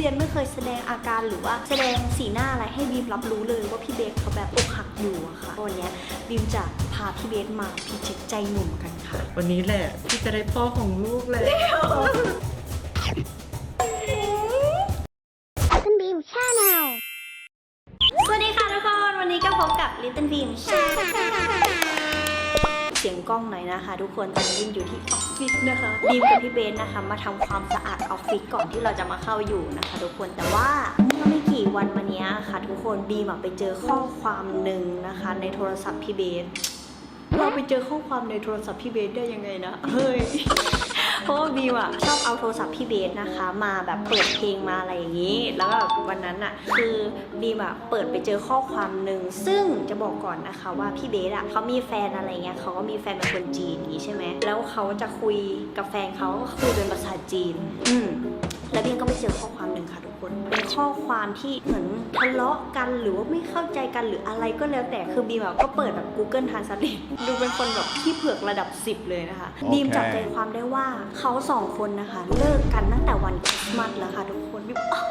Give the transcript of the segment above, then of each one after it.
เบียนไม่เคยแสดงอาการหรือว่าแสดงสีหน้าอะไรให้บีมรับรู้เลยว่าพี่เบสเขาแบบอกหักอยู่อะค่ะวันเนี้ยบีมจะพาพี่เบสมาพิชิตใจหนุ่มกันค่ะ วันนี้แหละที่จะได้พ่อของลูกเลยคุณบีมชาแนลสวัสดีค่ะทุกคน วันนี้ก็พบกับ Little Beam เเสียงกล้องหน่อยนะคะทุกคนตอนนี้มอยู่ที่ออฟฟิศนะคะบีมกับพี่เบนนะคะ มาทำความสะอาดออฟฟิศก่อนที่เราจะมาเข้าอยู่นะคะ ทุกคนแต่ว่าเมื่อไม่กี่วันมานี้ค่ะ ทุกคนบีมไปเจอข้อความหนึ่งนะคะ ในโทรศัพท์พี่เบนเราไปเจอข้อความในโทรศัพท์พี่เบสได้ยังไงนะเฮ้ย เพราะว่าบีมอะชอบเอาโทรศัพท์พี่เบสนะคะ มาแบบเปิดเพลงมาอะไรอย่างนี้ แล้วแบบวันนั้นอะคือบีมอะเปิดไปเจอข้อความหนึ่งซึ่งจะบอกก่อนนะคะว่าพี่เบสอะเขามีแฟนอะไรเงี้ยเขาก็มีแฟนเป็นคนจีนอย่างนี้ใช่ไหมแล้วเขาจะคุยกับแฟนเขาก็คุยเป็นภาษาจีน อืม แล้วบีมก็ไปเจอข้อความหนึ่งค่ะทุกคนเป็นข้อความที่เหมือนทะเลาะกันหรือว่าไม่เข้าใจกันหรืออะไรก็แล้วแต่คือบีมอะก็เปิดแบบ Google Translate ดูเป็นคนแบบที่เผือกระดับ 10 เลยนะคะโอเคบีมจับใจความได้ว่าเขาสองคนนะคะ เลิกกันตั้งแต่วันคริสต์มาสแล้วค่ะทุกคนบีมอ้าว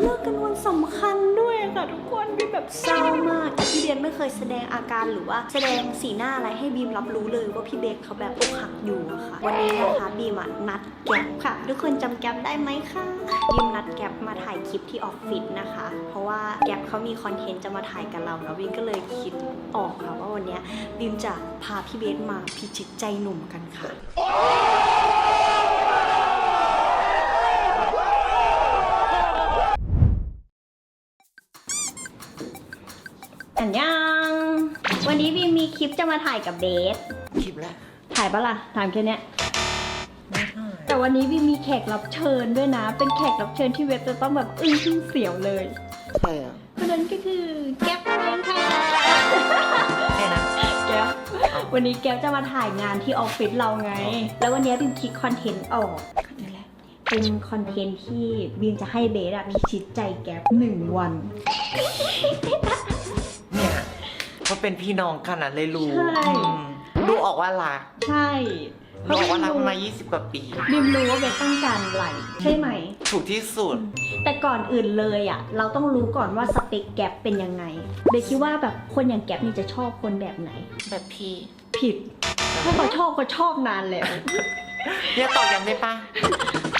เลิกกันวันสำคัญด้วยค่ะทุกคนบีมแบบเศร้ามากพี่เบียนไม่เคยแสดงอาการหรือว่าแสดงสีหน้าอะไรให้บีมรับรู้เลยว่าพี่เบสเขาแบบอกหักอยู่อะค่ะ วันนี้นะคะบีมอะนัดแก๊ปค่ะ ทุกคนจำแก๊ปได้ไหมคะบีมนัดแก๊ปมาถ่ายคลิปที่ออฟฟิศนะคะ เพราะว่าแก๊ปเขามีคอนเทนต์จะมาถ่ายกับเราแล้วบีมก็เลยคิดออกค่ะว่าวันเนี้ยบีมจะพาพี่เบสมาพิชิตใจหนุ่มกันค่ะ อันยังวันนี้บีมมีคลิปจะมาถ่ายกับเบส คลิปแล้วถ่ายปะล่ะ ถามแค่เนี้ยไม่ใช่แต่วันนี้บีมมีแขกรับเชิญด้วยนะ เป็นแขกรับเชิญที่เว็บจะต้องแบบอึ้งทึ่งเสียวเลยใช่อะคนนั้นก็คือแก๊ปเองค่ะแค่นั้นแก๊ปวันนี้แก๊ปจะมาถ่ายงานที่ออฟฟิศเราไง แล้ววันนี้บีมคิดคอนเทนต์ออกนี่แหละเป็นคอนเทนต์ที่บีมจะให้เบสอะพิชิตใจแก๊ปหนึ่งวันเนี่ย เขาเป็นพี่น้องกันอะเลยรู้ใช่ อืมดูออกว่ารักใช่ดูออกว่ารักมา 20 กว่าปีบีมรู้ว่าเบสต้องการอะไรใช่ไหม ถูกที่สุด แต่ก่อนอื่นเลยอะ เราต้องรู้ก่อนว่าสเปคแก๊ปเป็นยังไงเบสคิดว่าแบบคนอย่างแก๊ปนี่จะชอบคนแบบไหน แบบพี่ผิด ถ้าเขาชอบเขาชอบนานแล้วเนี่ยตอบยังได้ปะ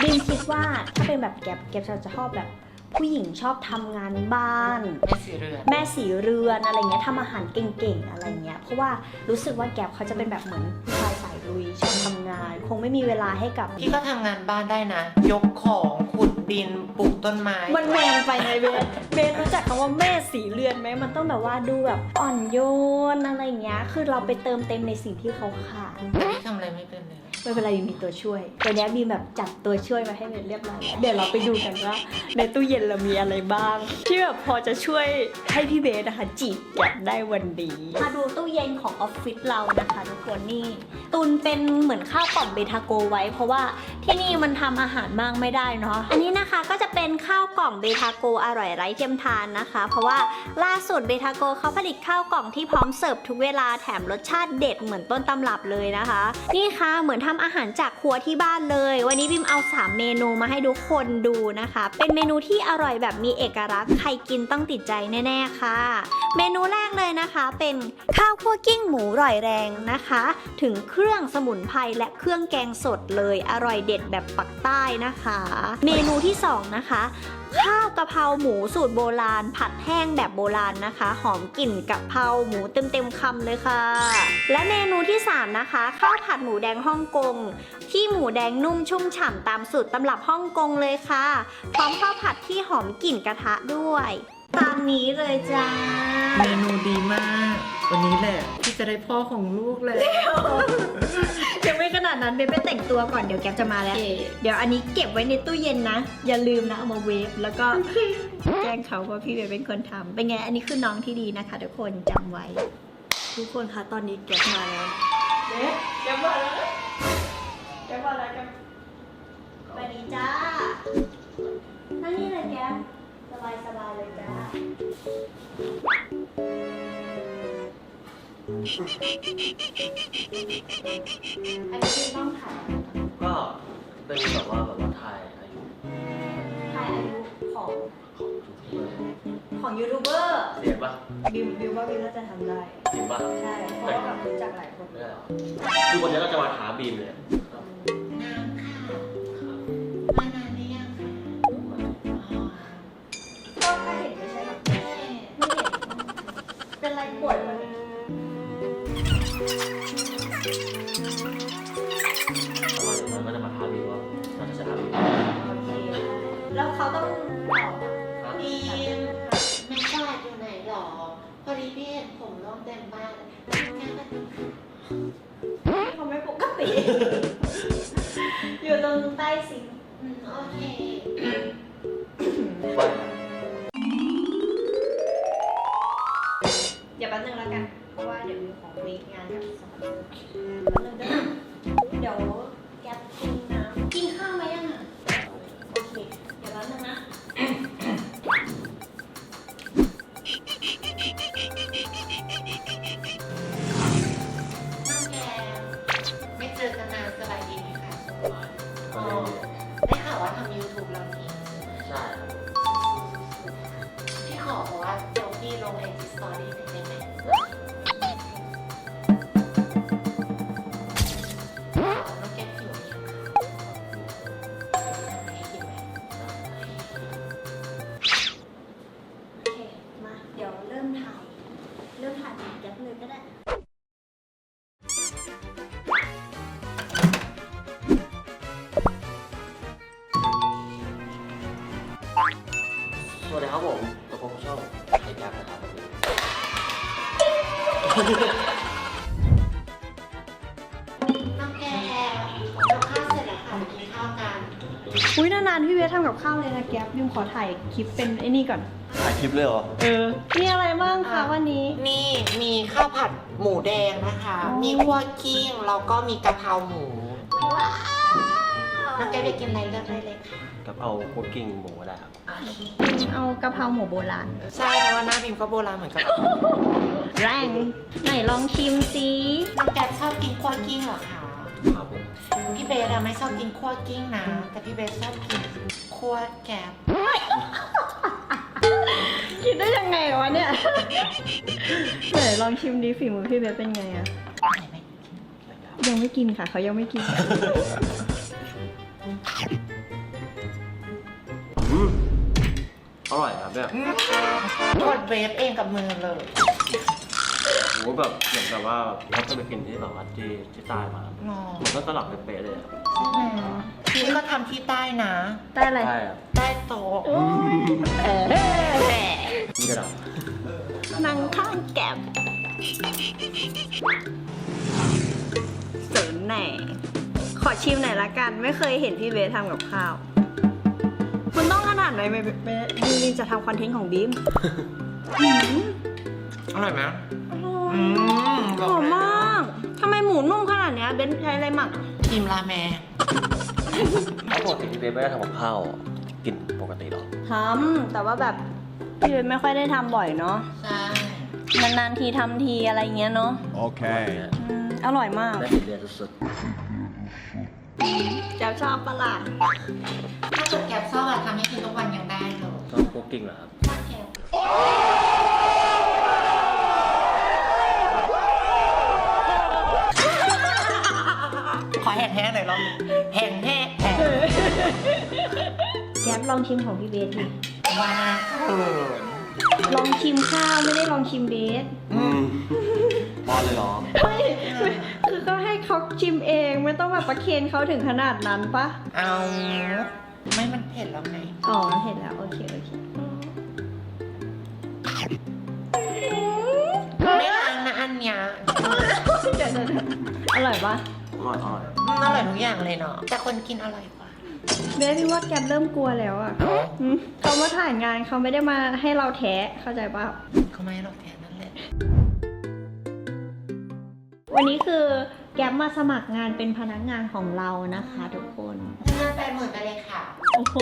บีมคิดว่าถ้าเป็นแบบแก๊ปแก๊ปจะชอบแบบ ผู้หญิงชอบทำงานบ้าน แม่สีเรือนแม่สีเรือนอะไรเงี้ยทำอาหารเก่งๆอะไรเงี้ยเพราะว่ารู้สึกว่าแก๊ปเขาจะเป็นแบบเหมือนผู้ชายสายลุยชอบทำงาน คงไม่มีเวลาให้กับ พี่ก็ทำงานบ้านได้นะ ยกของขุดดินปลูกต้นไม้ มันแมนไปไงเบสเบสรู้จักคำว่าแม่สีเรือนไหมมันต้องแบบว่าดูแบบอ่อนโยนอะไรเงี้ยคือเราไปเติมเต็มในสิ่งที่เขาขาดแต่พี่ทำอะไรไม่เป็นเลย ไม่เป็นไรมมีตัวช่วย ตัวนี้ยบีแบบจัดตัวช่วยมาให้เบสเรียบร้อยแล้วเดี๋ยวเราไปดูกันว่า ในตู้เย็นเรามีอะไรบ้างที่แบบพอจะช่วยให้พี่เบสนะคะจีบแก็บได้วันดีมาดูตู้เย็นของออฟฟิศเรานะคะทุกคนนี่ตุนเป็นเหมือนข้าวกล่องเบทาโกไว้ เพราะว่าที่นี่มันทำอาหารมากไม่ได้เนาะอันนี้นะคะก็จะเป็นข้าวกล่องเบทาโกอร่อยไร้เทียมทานนะคะ เพราะว่าล่าสุดเบทาโกเขาผลิตข้าวกล่องที่พร้อมเสิร์ฟทุกเวลาแถมรสชาติเด็ดเหมือนต้นตำรับเลยนะคะ นี่ค่ะเหมือนทำำอาหารจากครัวที่บ้านเลย วันนี้บิมเอา 3 เมนูมาให้ทุกคนดูนะคะ เป็นเมนูที่อร่อยแบบมีเอกลักษณ์ใครกินต้องติดใจแน่ๆค่ะ เมนูแรกเลยนะคะเป็นข้าวคั่วกิ้งหมูร่อยแรงนะคะ ถึงเครื่องสมุนไพรและเครื่องแกงสดเลยอร่อยเด็ดแบบปักใต้นะคะ เมนูที่สองนะคะข้าวกะเพราหมูสูตรโบราณ ผัดแห้งแบบโบราณนะคะ หอมกลิ่นกะเพราหมูเต็มๆคำเลยค่ะ และเมนูที่ 3 นะคะ ข้าวผัดหมูแดงฮ่องกง ที่หมูแดงนุ่มชุ่มฉ่ำตามสูตรตำรับฮ่องกงเลยค่ะ พร้อมข้าวผัดที่หอมกลิ่นกระทะด้วย ตามนี้เลยจ้า เมนูดีมาก วันนี้แหละที่จะได้พ่อของลูกเลยยังไม่ขนาดนั้นเบนไปแต่งตัวก่อนเดี๋ยวแกปจะมาแล้ว เดี๋ยวอันนี้เก็บไว้ในตู้เย็นนะ อย่าลืมนะเอามาเวฟแล้วก็แกล้งเขาว่าพี่เบนเป็นคนทำเป็นไงอันนี้คือน้องที่ดีนะคะ ทุกคนจำไว้ ทุกคนคะตอนนี้แกปมาแล้วเบสแกปมาแล้ว แกว่าอะไรแกปดีจ้านั่งนี่เลยแกสบายสบายเลยจ้า อันนี้คือต้องถ่ายก็เป็นแบบว่าแบบว่า ของของยูทูบเบอร์ของยูทูบเบอร์เสียงปะบิวบิวว่าบิวน่าจะทำได้ จริงปะใช่ เพราะว่าแบบรู้จักหลายคน ไม่ได้หรอคือวันนี้ก็จะมาหาบีมเลย งมีงานกับสอนแป๊บนึงเด้อเดี๋ยวแก๊ปกินน้ำกินข้าวไหมยังอะโอเค เดี๋ยวแป๊บนึงนะ น้องแกไม่เจอกันนานสบายดีไหมคะก็เลยได้ข่าวว่าทำ YouTube แล้วนี่ นแก๊ปเลยก็ได้ สวัสดีครับผมตัวผมชอบไอ้แก๊ปนะครับวันนี้น้องแกเราข้าวเสร็จแล้วค่ะมากินข้าวกัน อุ้ยนานๆพี่เวททำกับข้าวเลยนะแก๊ปบิมขอถ่ายคลิปเป็นไอ้นี่ก่อน ถ่ายคลิปเลยเหรอ เออมีอะไรบ้างคะวันนี้ นี่มีข้าวผัดหมูแดงนะคะอ๋อมีคั่วกิ้งแล้วก็มีกะเพราหมู น้องแกไปกินอะไรเลือกได้เลยค่ะกับเอาคุกกิ้งหมูก็ได้ครับ เอากะเพราหมูโบราณ ใช่เพราะว่าหน้าพิมก็โบราณเหมือนกันแรงไหนลองชิมสิน้องแกชอบกินคั่วกิ้งเหรอคะ ครับผมพี่เบสอะไม่ชอบกินคั่วกิ้งนะ แต่พี่เบสชอบกินคั่วแกบ คิดได้ยังไงวะเนี่ยไหนลองชิมดิฝีมือพี่เบสเป็นไงอะไหนไหมยังไม่กินค่ะเขายังไม่กิน อืมอร่อยครับแบบกดเบสเองกับมือเลย โหแบบเหมือนกับว่าเขาเคยไปกินที่แบบว่าที่ที่ใต้มางอมันก็สลับเป๊ะๆเลยอะใช่ไหมพี่ก็ทำที่ใต้นะ ได้อะไร ใช่อะ ใต้โต๊ะเออ นี่กระดาษนั่งข้างแก็บเสริญแหน่ ขอชิมหน่อยละกัน ไม่เคยเห็นพี่เบสทำกับข้าว คุณต้องขนาดไหนเบสเบสบีมจะทำคอนเทนต์ของบีมหืมอร่อยไหมอร่อยอืมหอมมากทำไมหมูนุ่มขนาดเนี้ยเบนใช้อะไรหมักอะทีมราแมแล้วปกติพี่เบสไม่ได้ทำกับข้าวกินปกติหรอทำแต่ว่าแบบ พี่เบสไม่ค่อยได้ทำบ่อยเนาะใช่นานๆทีทำทีอะไรเงี้ยเนาะ Okay. อืมอร่อยมาก ได้ติดเรียนสุดเจ้าชอบปะล่ะถ้าเกิดแกบชอบอะทำให้กินทุกวันยังได้เลยๆชอบคุกกิ้งเหรอครับ ชอบแกบขอแห้งๆหน่อยลองแห้งแห้งแห้งแก๊ปลองชิมของพี่เบสดิ ว่าเออลองชิมข้าวไม่ได้ลองชิมเบสอืมบอลเลยเหรอ ไม่คือก็ให้เขาชิมเองไม่ต้องแบบประเคนเขาถึงขนาดนั้นปะเอาไม่มันเผ็ดแล้วไงอ๋อเห็นแล้วโอเคโอเคไม่ล้างนะอันเนี้ยเดี๋ยวเดี๋ยวเดี๋ยวอร่อยปะอร่อยอร่อยอืมอร่อยทุกอย่างเลยเนาะแต่คนกินอร่อยกว่า เบสพี่ว่าแก๊ปเริ่มกลัวแล้วอะอืมเขามาถ่ายงานเขาไม่ได้มาให้เราแท้เข้าใจปะเขาไม่ให้เราแทนนั่นแหละ วันนี้คือแก๊ปมาสมัครงานเป็นพนักงานของเรานะคะทุกคนเงินแปดหมื่นไปเลยค่ะ โอ้โห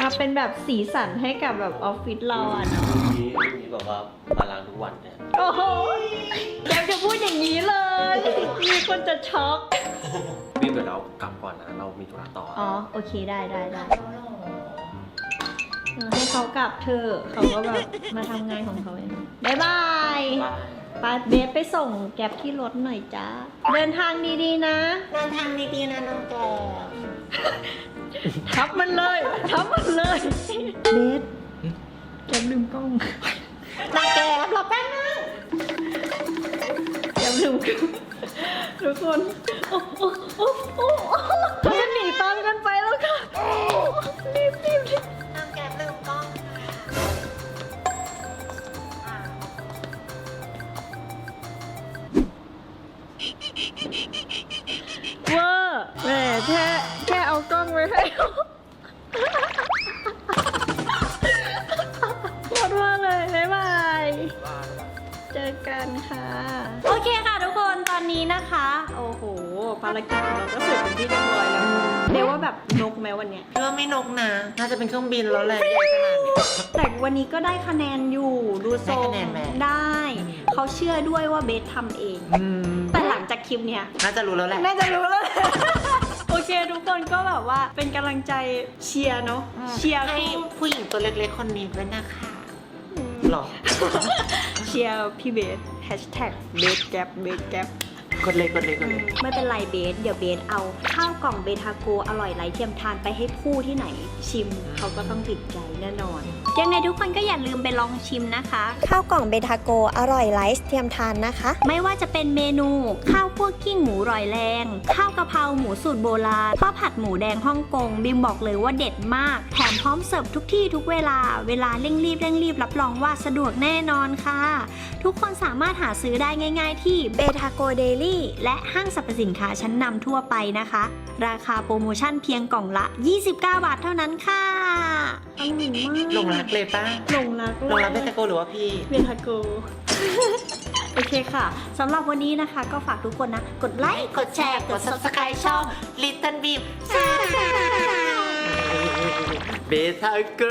มาเป็นแบบสีสันให้กับแบบออฟฟิศเราอะเนาะนี้นี้แบบว่ามาล้างทุกวันเนี่ย โอ้โหแก๊ปจะพูดอย่างนี้เลย มีคนจะช็อกพี่ เดี๋ยวเรากลับก่อนนะ เรามีธุระต่อออ๋อ โอเคได้ได้ได้โอ้โหเขากลับเธอะเขาก็แบบมาทำงานของเขาเองบ๊ายบาย ไปเบสไปส่งแก๊ปที่รถหน่อยจ้าเดินทางดีๆนะ เดินทางดีๆนะน้องแกทับมันเลยทับมันเลย เบสแก๊ปลืมกล้องน้องแกรอแป๊บ นึงแก๊ปลืมทุกคนโอ้โอ้โอ้โอ้จะหนีตามกันไปแล้วค่ะรีบรีบรีบน้องแกลืมกล้องเวอร์แหมแค่แค่เอากล้องไว้ให้หมดว่าเลยบ๊ายบาย เจอกันค่ะ ภารกิจของเราก็เสร็จเป็นที่เรียบร้อยแล้วเรียกว่าแบบนกแม้วันเนี้ย เรื่องไม่นกนะน่าจะเป็นเครื่องบินแล้วแหละใหญ่ขนาดนี้ แต่วันนี้ก็ได้คะแนนอยู่ดูทรงได้คะแนนไหม ได้เขาเชื่อด้วยว่าเบสทำเอง อืมแต่หลังจากคลิปเนี้ย น่าจะรู้แล้วแหละ น่าจะรู้แล้วแหละโอเค ทุกคนก็แบบว่าเป็นกำลังใจเชียร์เนาะเชียร์ให้คู่ผู้หญิงตัวเล็กๆคนนี้ด้วยนะคะหรอ เชียร์พี่เบสแฮชแท็กเบสแกปเบสแกป กดเลยกดเลยกดเลย ไม่เป็นไรเบส เดี๋ยวเบสเอาข้าวกล่องเบทาโกอร่อยไร้เทียมทานไปให้ผู้ที่ไหนชิมเขาก็ต้องติดใจแน่นอน ยังไงทุกคนก็อย่าลืมไปลองชิมนะคะ ข้าวกล่องเบทาโกอร่อยไลฟ์เทียมทานนะคะ ไม่ว่าจะเป็นเมนูข้าวคั่วกิ้งหมูร่อยแรง ข้าวกะเพราหมูสูตรโบราณข้าวผัดหมูแดงฮ่องกงบิมบอกเลยว่าเด็ดมาก แถมพร้อมเสิร์ฟทุกที่ทุกเวลา เวลาเร่งรีบเร่งรีบรับรองว่าสะดวกแน่นอนค่ะ ทุกคนสามารถหาซื้อได้ง่าย ๆ ที่เบทาโกเดลี่และห้างสรรพสินค้าชั้นนำทั่วไปนะคะ ราคาโปรโมชั่นเพียงกล่องละ 29 บาทเท่านั้นค่ะ อร่อยมากหลงรักเลยป้าหลงรักหลงรักเบตาโกหรือว่าพี่เบทาโกโอเคค่ะสำหรับวันนี้นะคะ ก็ฝากทุกคนนะ กดไลค์ กดแชร์ กด subscribe ช่อง Little Beam เบทาโก